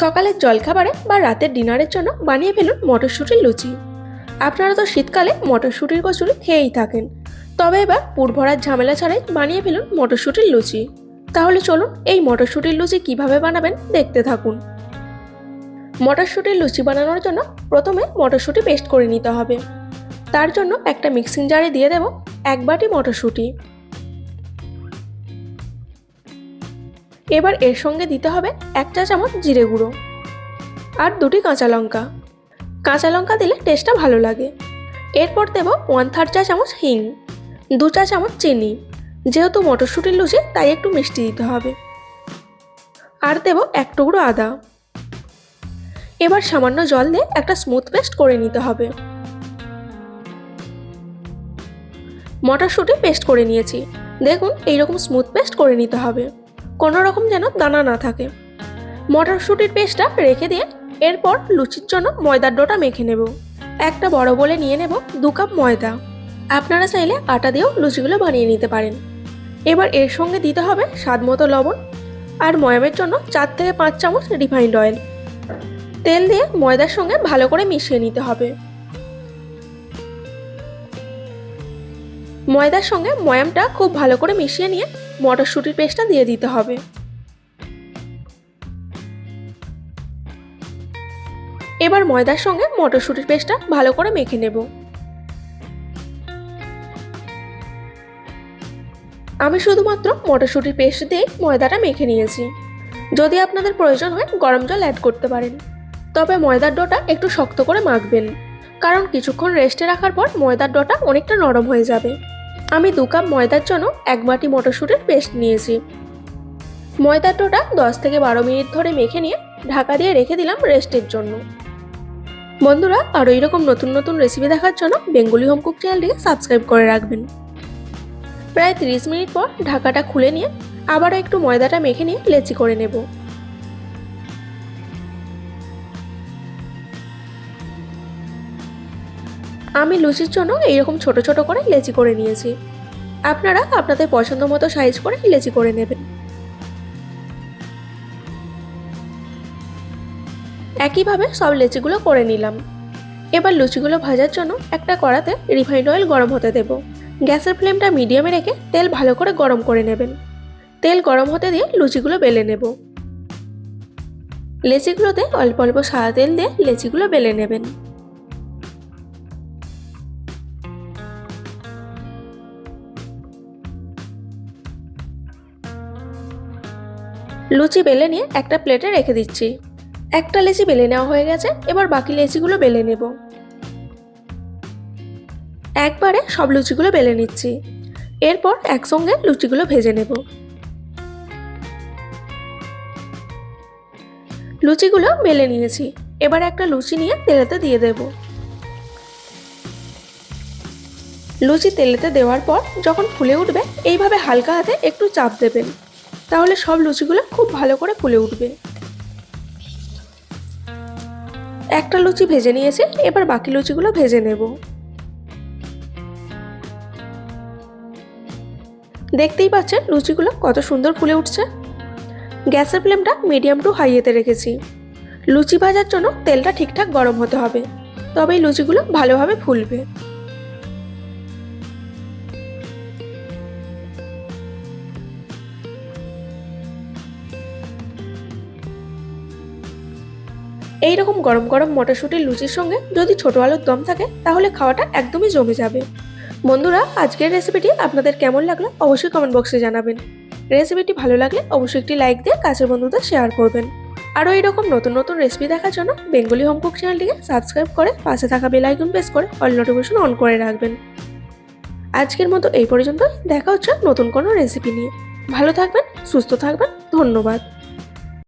সকালের জলখাবারে বা রাতের ডিনারের জন্য বানিয়ে ফেলুন মটরশুঁটির লুচি। আপনারা তো শীতকালে মটরশুঁটির কচুরি খেয়েই থাকেন। তবে এবার পুর ভরার ঝামেলা ছাড়াই বানিয়ে ফেলুন মটরশুঁটির লুচি। তাহলে চলুন এই মটরশুঁটির লুচি কীভাবে বানাবেন দেখতে থাকুন। মটরশুঁটির লুচি বানানোর জন্য প্রথমে মটরশুঁটি পেস্ট করে নিতে হবে। তার জন্য একটা মিক্সিং জারে দিয়ে দেব এক বাটি মটরশুঁটি। এবার এর সঙ্গে দিতে হবে এক চা চামচ জিরে গুঁড়ো আর দুটি কাঁচা লঙ্কা। কাঁচা লঙ্কা দিলে টেস্টটা ভালো লাগে। এরপর দেব ওয়ান থার্ড চা চামচ হিং, দু চা চামচ চিনি। যেহেতু মটরশুঁটির লুচি, তাই একটু মিষ্টি দিতে হবে। আর দেব এক টুকরো আদা। এবার সামান্য জল দিয়ে একটা স্মুথ পেস্ট করে নিতে হবে। মটরশুঁটি পেস্ট করে নিয়েছি। দেখুন, এইরকম স্মুথ পেস্ট করে নিতে হবে। কোনো রকম যেন দানা না থাকে। মটরশুঁটির পেস্টটা রেখে দিয়ে এরপর লুচির জন্য ময়দার ডোটা মেখে নেব। একটা বড় বলে নিয়ে নেব দু কাপ ময়দা। আপনারা চাইলে আটা দিয়েও লুচিগুলো বানিয়ে নিতে পারেন। এবার এর সঙ্গে দিতে হবে স্বাদ মতো লবণ আর ময়ামের জন্য চার থেকে পাঁচ চামচ রিফাইন্ড অয়েল। তেল দিয়ে ময়দার সঙ্গে ভালো করে মিশিয়ে নিতে হবে। ময়দার সঙ্গে ময়ামটা খুব ভালো করে মিশিয়ে নিয়ে মটরশুঁটির পেস্টটা দিয়ে দিতে হবে। এবার ময়দার সঙ্গে মটরশুঁটির পেস্টটা ভালো করে মেখে নেব। আমি শুধুমাত্র মটরশুঁটির পেস্ট দিয়ে ময়দাটা মেখে নিয়েছি। যদি আপনাদের প্রয়োজন হয় গরম জল অ্যাড করতে পারেন। তবে ময়দার ডোটা একটু শক্ত করে মাখবেন। কারণ কিছুক্ষণ রেস্টে রাখার পর ময়দার ডোটা অনেকটা নরম হয়ে যাবে। আমি দু কাপ ময়দার জন্য এক বাটি মটরশুঁটির পেস্ট নিয়েছি। ময়দার ডোটা দশ থেকে বারো মিনিট ধরে মেখে নিয়ে ঢাকা দিয়ে রেখে দিলাম রেস্টের জন্য। বন্ধুরা আরও এইরকম নতুন নতুন রেসিপি দেখার জন্য বেঙ্গলি হোম কুক চ্যানেলটিকে সাবস্ক্রাইব করে রাখবেন। প্রায় তিরিশ মিনিট পর ঢাকাটা খুলে নিয়ে আবারও একটু ময়দাটা মেখে নিয়ে লেচি করে নেব। আমি লুচির জন্য এইরকম ছোট ছোট করে লেচি করে নিয়েছি। আপনারা আপনাদের পছন্দ মতো সাইজ করে লেচি করে নেবেন। একইভাবে সব লেচিগুলো করে নিলাম। এবার লুচিগুলো ভাজার জন্য একটা কড়াতে রিফাইন্ড অয়েল গরম হতে দেব। গ্যাসের ফ্লেমটা মিডিয়ামে রেখে তেল ভালো করে গরম করে নেবেন। তেল গরম হতে দিয়ে লুচিগুলো বেলে নেব। লেচিগুলোতে অল্প অল্প সাদা তেল দিয়ে লেচিগুলো বেলে নেবেন। লুচি বেলে নিয়ে একটা প্লেটে রেখে দিচ্ছি। একটা লেচি বেলে নেওয়া হয়ে গেছে, এবার বাকি লেচিগুলো বেলে নেব। একবারে সব লুচিগুলো বেলে নিচ্ছি। এরপর একসঙ্গে লুচিগুলো ভেজে নেব। লুচিগুলো বেলে নিয়েছি, এবার একটা লুচি নিয়ে তেলেতে দিয়ে দেব। লুচি তেলেতে দেওয়ার পর যখন ফুলে উঠবে, এইভাবে হালকা হাতে একটু চাপ দেবেন। তাহলে সব লুচিগুলো খুব ভালো করে ফুলে উঠবে। একটা লুচি ভেজে নিয়েছি, এবার বাকি লুচিগুলো ভেজে নেব। দেখতেই পাচ্ছেন লুচিগুলো কত সুন্দর ফুলে উঠছে। গ্যাসের ফ্লেমটা মিডিয়াম টু হাইয়েতে রেখেছি। লুচি ভাজার জন্য তেলটা ঠিকঠাক গরম হতে হবে, তবেই লুচিগুলো ভালোভাবে ফুলবে। এই রকম গরম গরম মটরশুঁটির লুচির সঙ্গে যদি ছোট আলুর দম থাকে, তাহলে খাওয়াটা একদমই জমে যাবে। বন্ধুরা, আজকের রেসিপিটি আপনাদের কেমন লাগল অবশ্যই কমেন্ট বক্সে জানাবেন। রেসিপিটি ভালো লাগলে অবশ্যই একটি লাইক দিয়ে কাছের বন্ধুদের শেয়ার করবেন। আরও এইরকম নতুন নতুন রেসিপি দেখার জন্য বেঙ্গলি হোম কুক চ্যানেলটিকে সাবস্ক্রাইব করে পাশে থাকা বেল আইকন প্রেস করে অল নোটিফিকেশন অন করে রাখবেন। আজকের মতো এই পর্যন্ত দেখা হচ্ছে নতুন কোনো রেসিপি নিয়ে। ভালো থাকবেন, সুস্থ থাকবেন। ধন্যবাদ।